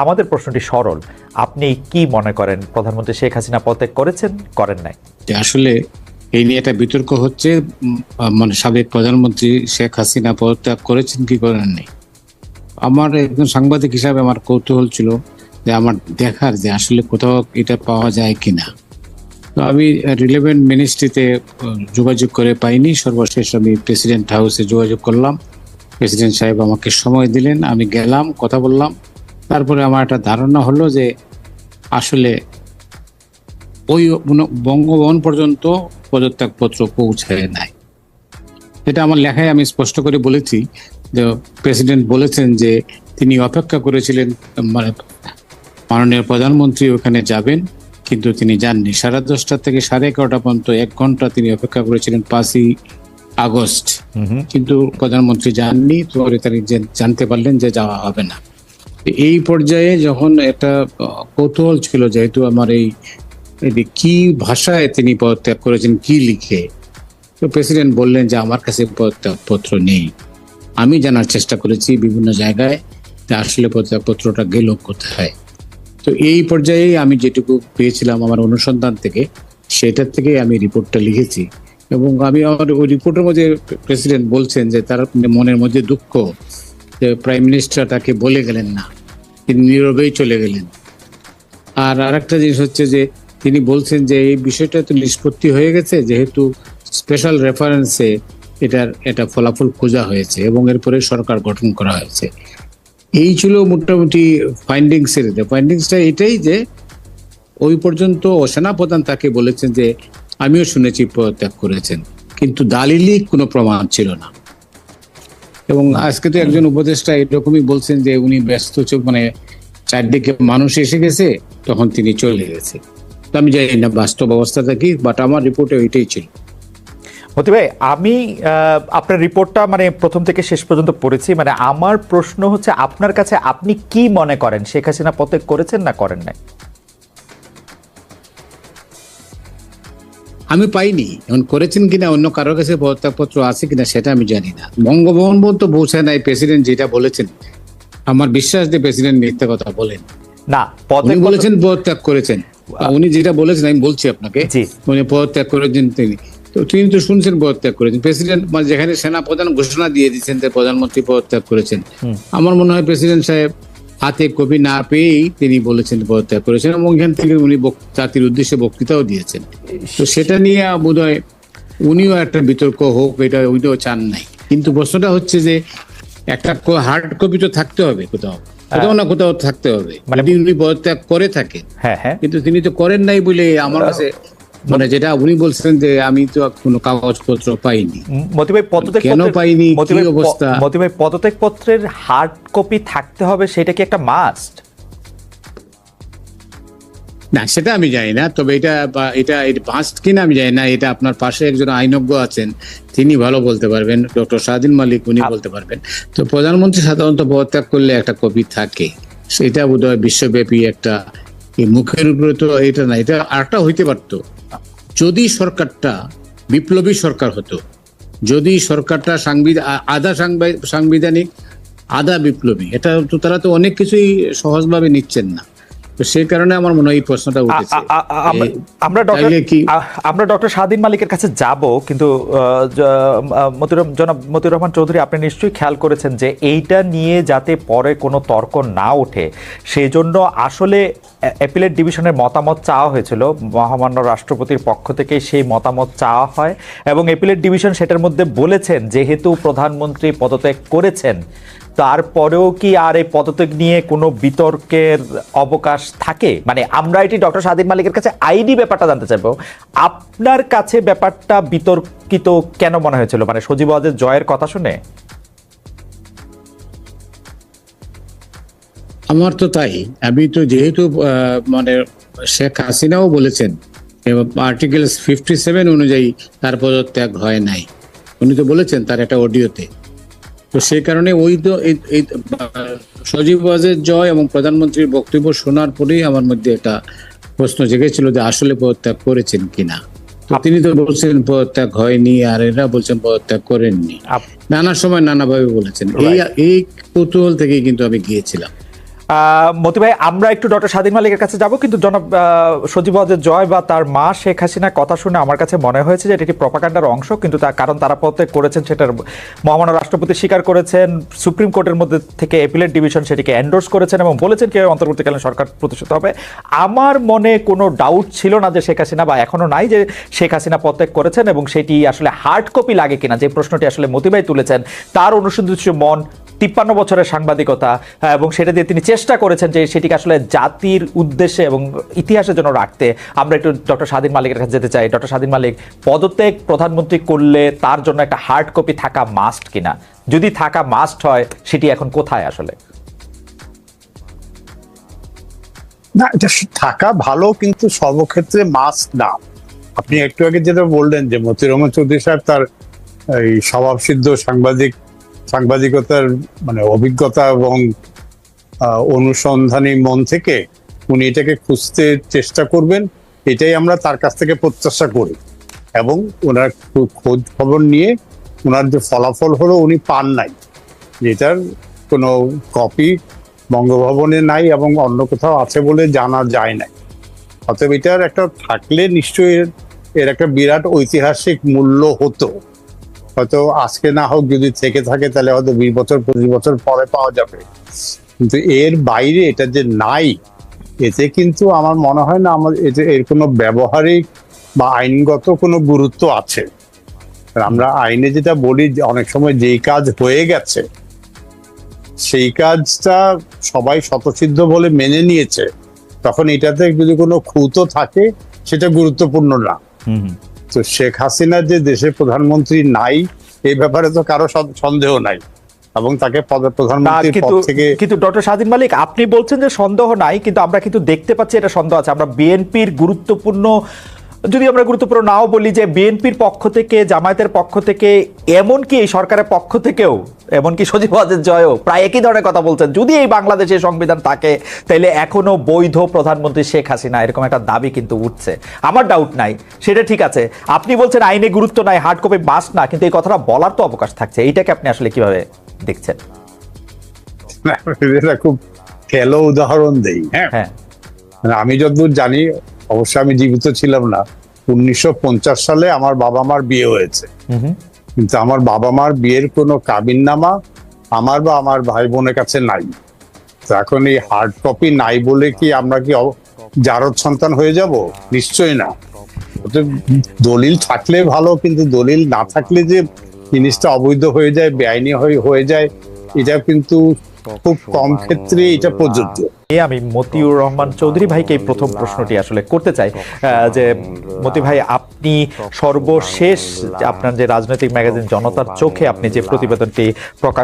আমাদের প্রশ্নটি সরল। আপনি কি মনে করেন? প্রধানমন্ত্রী শেখ হাসিনা পদত্যাগ করেছেন, করেন নাই? আসলে এই নিয়ে একটা বিতর্ক হচ্ছে মানে সাবেক প্রধানমন্ত্রী শেখ হাসিনা পদত্যাগ করেছেন কি করেন নাই? আমার একজন সাংবাদিক হিসাবে আমার কৌতূহল ছিল যে আমার দেখার যে আসলে কোথাও এটা পাওয়া যায় কিনা। তো আমি রিলেভেন্ট মিনিস্ট্রিতে যোগাযোগ করে পাইনি। সর্বশেষ আমি প্রেসিডেন্ট হাউসে যোগাযোগ করলাম। প্রেসিডেন্ট সাহেব আমাকে সময় দিলেন। আমি গেলাম, কথা বললাম। তারপরে আমার একটা ধারণা হলো যে আসলে ওই বঙ্গভবন পর্যন্ত পদত্যাগপত্র পৌঁছায় নাই। এটা আমার লেখায় আমি স্পষ্ট করে বলেছি যে প্রেসিডেন্ট বলেছেন যে তিনি অপেক্ষা করেছিলেন মানে মাননীয় প্রধানমন্ত্রী ওখানে যাবেন কিন্তু তিনি যাননি। সাড়ে দশটা থেকে সাড়ে এগারোটা পর্যন্ত এক ঘণ্টা তিনি অপেক্ষা করেছিলেন পাঁচই আগস্ট। কিন্তু প্রধানমন্ত্রী যাননি পরে তিনি জানতে পারলেন যে যাওয়া হবে না। এই পর্যায়ে যখন আহ, কৌতূহল ছিল যেহেতু আমার এই কি ভাষায় তিনি পদত্যাগ করেছেন কি লিখে তো প্রেসিডেন্ট বললেন যে আমার কাছে পদত্যাগপত্র নেই। আমি জানার চেষ্টা করেছি বিভিন্ন জায়গায় যে আসলে পদত্যাগপত্রটা গেল কোথায়। তো এই পর্যায়ে আমি যেটুকু পেয়েছিলাম আমার অনুসন্ধান থেকে সেটার থেকে আমি রিপোর্টটা লিখেছি। এবং আমি আমার ওই রিপোর্টের মধ্যে প্রেসিডেন্ট বলছেন যে তার মনের মধ্যে দুঃখ প্রাইম মিনিস্টার তাকে বলে গেলেন না, তিনি নীরবেই চলে গেলেন। আর আরেকটা জিনিস হচ্ছে যে, তিনি বলছেন যে এই বিষয়টা তো নিষ্পত্তি হয়ে গেছে, যেহেতু স্পেশাল রেফারেন্সে এটার, এটা ফলাফল খোঁজা হয়েছে এবং এরপরে সরকার গঠন করা হয়েছে। এই ছিল মোটামুটি ফাইন্ডিংস এর ফাইন্ডিংসটা এটাই যে, ওই পর্যন্ত সেনাপ্রধান তাকে বলেছেন যে, আমিও শুনেছি পদত্যাগ করেছেন। কিন্তু দালিলি কোনো প্রমাণ ছিল না। এবং আজকে তো একজন উপদেষ্টা এরকমই বলছেন যে উনি ব্যস্ত চোখ মানে চারদিকে মানুষ এসে গেছে, তখন তিনি চলে গেছে। আমি জানি না বাস্তব অবস্থাটা কি বাট আমার রিপোর্টে ওইটাই ছিল। মতি ভাই, আমি আপনার রিপোর্টটা মানে প্রথম থেকে শেষ পর্যন্ত পড়েছি। মানে আমার প্রশ্ন হচ্ছে, আপনার কাছে আপনি কি মনে করেন? শেখ হাসিনা পদত্যাগ করেছেন না করেন নাই? আমি পাইনি। এখন করেছেন কিনা অন্য কারোর কাছে পদত্যাগপত্র আছে কিনা সেটা আমি জানি না। বঙ্গভবন পর্যন্ত পৌঁছায় নাই প্রেসিডেন্ট যেটা বলেছেন। আমার বিশ্বাস যে প্রেসিডেন্ট মিথ্যা কথা বলেন। না উনি বলেছেন পদত্যাগ করেছেন। উনি যেটা বলেছেন আমি বলছি আপনাকে। উনি পদত্যাগ করেছেন তিনি। তো তিনি তো শুনছেন পদত্যাগ করেছেন। প্রেসিডেন্ট মানে যেখানে সেনা প্রধান ঘোষণা দিয়ে দিচ্ছেন যে প্রধানমন্ত্রী পদত্যাগ করেছেন। আমার মনে হয় প্রেসিডেন্ট সাহেব হাতে কপি না পেয়েই তিনি বলেছেন পদত্যাগ করেছেন এবং এখান থেকে উনি জাতির উদ্দেশ্যে বক্তৃতাও দিয়েছেন। তো সেটা নিয়ে বোধ হয় উনিও একটা বিতর্ক হোক এটা উনিও চান নাই। কিন্তু প্রশ্নটা হচ্ছে যে একটা হার্ড কপি তো থাকতে হবে কোথাও। কোথাও না কোথাও থাকতে হবে। মানে- উনি পদত্যাগ করে থাকেন। হ্যাঁ হ্যাঁ। কিন্তু তিনি তো করেন নাই বলে আমার কাছে মানে যেটা উনি বলছেন যে আমি তো কোনো কাগজপত্র পাইনি। উম, মতি ভাই পদত্যাগ কেন পাইনি, কি অবস্থা? মতি ভাই পদত্যাগ পত্রের হার্ড কপি থাকতে হবে সেটা কি একটা মাস্ট না সেটা আমি জানি না তবে এটা এটা পাস্ট কিনা আমি জানি না এটা আপনার পাশে একজন আইনজ্ঞ আছেন তিনি ভালো বলতে পারবেন ডক্টর সাদিন মালিক উনি বলতে পারবেন। তো প্রধানমন্ত্রী সাধারণত পদত্যাগ করলে একটা কপি থাকে সেটা বোধহয় বিশ্বব্যাপী একটা মুখের উপরে তো এটা না এটা আরেকটা হইতে পারতো। যদি সরকারটা বিপ্লবী সরকার হতো, যদি সরকারটা সাংবিধান আধা সাংবিধানিক, আধা বিপ্লবী, এটা তো তারা তো অনেক কিছুই সহজভাবে নিচ্ছেন না। তো সেই কারণে আমার মনে হয় এই প্রশ্নটা উঠেছে। আমরা- ডক্টর আমরা ডক্টর স্বাধীন মালিকের কাছে যাব কিন্তু রহমান- জনাব মতিউর রহমান চৌধুরী আপনি নিশ্চয়ই খেয়াল করেছেন যে এইটা নিয়ে যাতে পরে কোনো তর্ক না ওঠে সেই জন্য আসলে অ্যাপিলেট ডিভিশনের মতামত চাওয়া হয়েছিল। মহামান্য রাষ্ট্রপতির পক্ষ থেকে সেই মতামত চাওয়া হয় এবং অ্যাপিলেট ডিভিশন সেটার মধ্যে বলেছেন যেহেতু প্রধানমন্ত্রী পদত্যাগ করেছেন তারপরেও কি আর এই পদত্যাগ নিয়ে কোনো বিতর্কের অবকাশ থাকে? মানে আমরা এটি ডক্টর স্বাধীন মালিকের কাছে আইডি ব্যাপারটা জানতে চাইব। আপনার কাছে ব্যাপারটা বিতর্কিত কেন মনে হয়েছিল? মানে সজীব ওয়াজের জয়ের কথা শুনে? আমার তো তাই। আমি তো যেহেতু মানে শেখ হাসিনাও বলেছেন আর্টিকেল ফিফটি সেভেন অনুযায়ী তার পদত্যাগ হয় নাই। উনি তো বলেছেন তার একটা অডিওতে। তো সেই কারণে ওই তো এই- সজীব ওয়াজের জয় এবং প্রধানমন্ত্রীর বক্তব্য শোনার পরেই আমার মধ্যে এটা প্রশ্ন জেগেছিল যে আসলে পদত্যাগ করেছেন কিনা। তো তিনি তো বলছেন পদত্যাগ হয়নি আর এরা বলছেন পদত্যাগ করেননি। নানা সময় নানাভাবে বলেছেন। এই এই কৌতূহল থেকে কিন্তু আমি গিয়েছিলাম। মতি ভাই আমরা একটু ডক্টর স্বাধীন মালিকের কাছে যাব, কিন্তু জনাব সজীব জয় বা তার মা শেখ হাসিনার কথা শুনে আমার কাছে মনে হয়েছে যে এটি একটি প্রপাকাণ্ডার অংশ, কিন্তু তার কারণ তারা প্রত্যেক করেছেন সেটার মহামান্য রাষ্ট্রপতি স্বীকার করেছেন, সুপ্রিম কোর্টের মধ্যে থেকে এপিলেট ডিভিশন সেটিকে এন্ডোর্স করেছেন এবং বলেছেন কীভাবে অন্তর্বর্তীকালীন সরকার প্রতিষ্ঠিত হবে। আমার মনে কোনো ডাউট ছিল না যে শেখ হাসিনা, বা এখনও নাই যে শেখ হাসিনা প্রত্যেক করেছেন এবং সেটি আসলে হার্ড কপি লাগে কিনা, যে প্রশ্নটি আসলে মতিবাই তুলেছেন, তার অনুসন্ধিত মন তিপ্পান্ন বছরের সাংবাদিকতা আহ, এবং সেটা দিয়ে তিনি চেষ্টা করেছেন যে সেটিকে আসলে জাতির উদ্দেশ্যে এবং ইতিহাসের জন্য রাখতে। আমরা একটু ডক্টর স্বাধীন মালিকের কাছে যেতে চাই। ডক্টর স্বাধীন মালিক পদত্যাগ প্রধানমন্ত্রী করলে তার জন্য একটা হার্ড কপি থাকা মাস্ট কিনা? যদি থাকা মাস্ট হয় সেটি এখন কোথায় আসলে? না এটা থাকা ভালো কিন্তু সর্বক্ষেত্রে মাস্ক না। আপনি একটু আগে যেটা বললেন যে মতিউর রহমান চৌধুরী সাহেব তার এই স্বভাবসিদ্ধ সাংবাদিক সাংবাদিকতার মানে অভিজ্ঞতা এবং অনুসন্ধানী মন থেকে উনি এটাকে খুঁজতে চেষ্টা করবেন। এটাই আমরা তার কাছ থেকে প্রত্যাশা করি। এবং ওনার খোঁজ খবর নিয়ে ওনার যে ফলাফল হলো উনি পান নাই। যেটার কোনো কপি বঙ্গভবনে নাই এবং অন্য কোথাও আছে বলে জানা যায় নাই। অতএব এটার একটা থাকলে নিশ্চয়ই এর একটা বিরাট ঐতিহাসিক মূল্য হতো। হয়তো আজকে না হোক যদি থেকে থাকে, তাহলে হয়তো বিশ বছর, পঁচিশ বছর পরে পাওয়া যাবে। কিন্তু এর বাইরে এটা যে নাই, এতে কিন্তু আমার মনে হয় না আমার এতে এর কোনো ব্যবহারিক বা আইনগত কোনো গুরুত্ব আছে। আমরা আইনে যেটা বলি, যে অনেক সময় যেই কাজ হয়ে গেছে, সেই কাজটা সবাই শতসিদ্ধ বলে মেনে নিয়েছে। তখন এটাতে যদি কোনো খুঁতো থাকে, সেটা গুরুত্বপূর্ণ না। তো শেখ হাসিনা যে দেশের প্রধানমন্ত্রী নাই এই ব্যাপারে তো কারও সন্দেহ নাই। এবং তাকে প্রধানমন্ত্রী পদ থেকে কিন্তু ডক্টর স্বাধীন মালিক আপনি বলছেন যে সন্দেহ নাই কিন্তু আমরা কিন্তু দেখতে পাচ্ছি এটা সন্দেহ আছে। আমরা বিএনপির গুরুত্বপূর্ণ যদি আমরা গুরুত্বপূর্ণ নাও বলি যে বিএনপির পক্ষ থেকে জামায়াতের পক্ষ থেকে এমনকি এই সরকারের পক্ষ থেকেও এমনকি সজীব ওয়াজেদ জয়ও প্রায় একই ধরনের কথা বলছেন। যদি এই বাংলাদেশে সংবিধান থাকে তাহলে এখনও বৈধ প্রধানমন্ত্রী শেখ হাসিনা এরকম একটা দাবি কিন্তু উঠছে। আমার ডাউট নাই সেটা ঠিক আছে। আপনি বলছেন আইনে গুরুত্ব নাই হার্ড কপি বাস না কিন্তু এই কথাটা বলার তো অবকাশ থাকছে। এইটাকে আপনি আসলে কীভাবে দেখছেন? খুব খেলো উদাহরণ দেই হ্যাঁ? হ্যাঁ। আমি যতদূর জানি অবশ্য আমি জীবিত ছিলাম না। উনিশশো পঞ্চাশ সালে আমার বাবা মার বিয়ে হয়েছে। কিন্তু আমার বাবা মার বিয়ের কোনো কাবিননামা আমার বা আমার ভাই বোনের কাছে নাই। তো এখন এই হার্ড কপি নাই বলে কি আমরা কি জারদ সন্তান হয়ে যাব? নিশ্চয়ই না। দলিল থাকলে ভালো কিন্তু দলিল না থাকলে যে জিনিসটা অবৈধ হয়ে যায় বেআইনি হয়ে হয়ে যায় এটা কিন্তু খুব কম ক্ষেত্রে এটা প্রযোজ্য। আমি মতিউর রহমান চৌধুরী ভাইকে এই প্রথম প্রশ্নটি আসলে করতে চাই। আহ, যে মতি ভাই আপনি সর্বশেষ আপনার যে রাজনৈতিক ম্যাগাজিন জনতার চোখে আপনি যে প্রতিবেদনটি প্রকাশ